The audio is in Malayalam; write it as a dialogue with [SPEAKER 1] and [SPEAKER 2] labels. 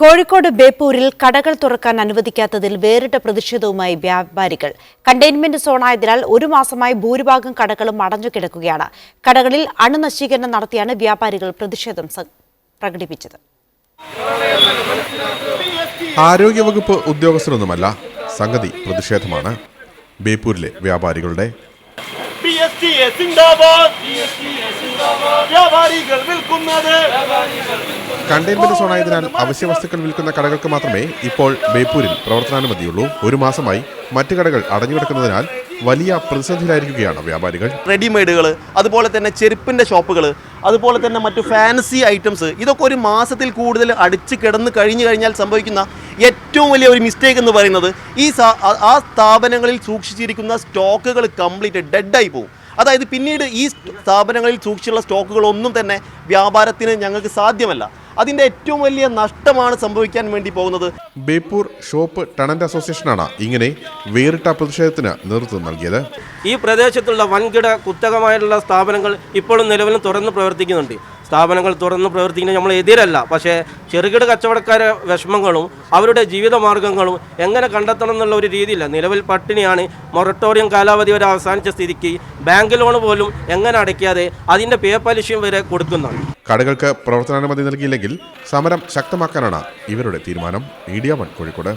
[SPEAKER 1] കോഴിക്കോട് ബേപ്പൂരിൽ കടകൾ തുറക്കാൻ അനുവദിക്കാത്തതിൽ വേറിട്ട പ്രതിഷേധവുമായി വ്യാപാരികൾ. കണ്ടെയ്ൻമെന്റ് സോണായതിനാൽ ഒരു മാസമായി ഭൂരിഭാഗം കടകളും അടഞ്ഞു കിടക്കുകയാണ്. കടകളിൽ അണുനശീകരണം നടത്തിയാണ് വ്യാപാരികൾ പ്രതിഷേധം പ്രകടിപ്പിച്ചത്.
[SPEAKER 2] ആരോഗ്യവകുപ്പ് ഉദ്യോഗസ്ഥരൊന്നുമല്ല സംഗതി പ്രതിഷേധമാണ്. ബേപ്പൂരിലെ വ്യാപാരികളുടെ
[SPEAKER 3] വ്യാപാരികൾ വിൽക്കുന്നത്.
[SPEAKER 2] കണ്ടെയ്ൻമെന്റ് സോണായതിനാൽ അവശ്യ വസ്തുക്കൾ വിൽക്കുന്ന കടകൾക്ക് മാത്രമേ ഇപ്പോൾ ബേപ്പൂരിൽ പ്രവർത്തനാനുമതിയുള്ളൂ ഒരു മാസമായി മറ്റു കടകൾ അടഞ്ഞു കിടക്കുന്നതിനാൽ വലിയ പ്രതിസന്ധിയിലായിരിക്കുകയാണ് വ്യാപാരികൾ
[SPEAKER 4] റെഡിമെയ്ഡുകൾ അതുപോലെ തന്നെ ചെരുപ്പിന്റെ ഷോപ്പുകൾ അതുപോലെ തന്നെ മറ്റു ഫാൻസി ഐറ്റംസ് ഇതൊക്കെ ഒരു മാസത്തിൽ കൂടുതൽ അടിച്ച് കിടന്ന് കഴിഞ്ഞു കഴിഞ്ഞാൽ സംഭവിക്കുന്ന ഏറ്റവും വലിയ ഒരു മിസ്റ്റേക്ക് എന്ന് പറയുന്നത് ഈ ആ- ആ സ്ഥാപനങ്ങളിൽ സൂക്ഷിച്ചിരിക്കുന്ന സ്റ്റോക്കുകൾ കംപ്ലീറ്റ് ഡെഡായി പോകും അതായത് പിന്നീട് ഈ സ്ഥാപനങ്ങളിൽ സൂക്ഷിച്ചുള്ള സ്റ്റോക്കുകളൊന്നും തന്നെ വ്യാപാരത്തിന് ഞങ്ങൾക്ക് സാധ്യമല്ല. അതിന്റെ ഏറ്റവും വലിയ നഷ്ടമാണ് സംഭവിക്കാൻ വേണ്ടി പോകുന്നത്.
[SPEAKER 2] ബേപ്പൂർ ഷോപ്പ് ടണന്റ് അസോസിയേഷനാണ് ഇങ്ങനെ വേറിട്ട പ്രതിഷേധത്തിന് നേതൃത്വം നൽകിയത്.
[SPEAKER 5] ഈ പ്രദേശത്തുള്ള വൻകിട കുത്തകമായിട്ടുള്ള സ്ഥാപനങ്ങൾ ഇപ്പോഴും നിലവിലും തുറന്ന് പ്രവർത്തിക്കുന്നുണ്ട്. സ്ഥാപനങ്ങൾ തുറന്ന് പ്രവർത്തിക്കുന്നത് നമ്മൾ എതിരല്ല. പക്ഷേ ചെറുകിട കച്ചവടക്കാരെ വിഷമങ്ങളും അവരുടെ ജീവിതമാർഗങ്ങളും എങ്ങനെ കണ്ടെത്തണം എന്നുള്ള ഒരു രീതിയില്ല. നിലവിൽ പട്ടിണിയാണ് മൊറട്ടോറിയം കാലാവധി വരെ അവസാനിച്ച സ്ഥിതിക്ക് ബാങ്ക് ലോൺ പോലും എങ്ങനെ അടയ്ക്കാതെ അതിന്റെ പേ പലിശയും വരെ കൊടുക്കുന്നുണ്ട്.
[SPEAKER 2] കടകൾക്ക് പ്രവർത്തനാനുമതി നൽകിയില്ലെങ്കിൽ സമരം ശക്തമാക്കാനാണ് ഇവരുടെ തീരുമാനം. Media One Kozhikode.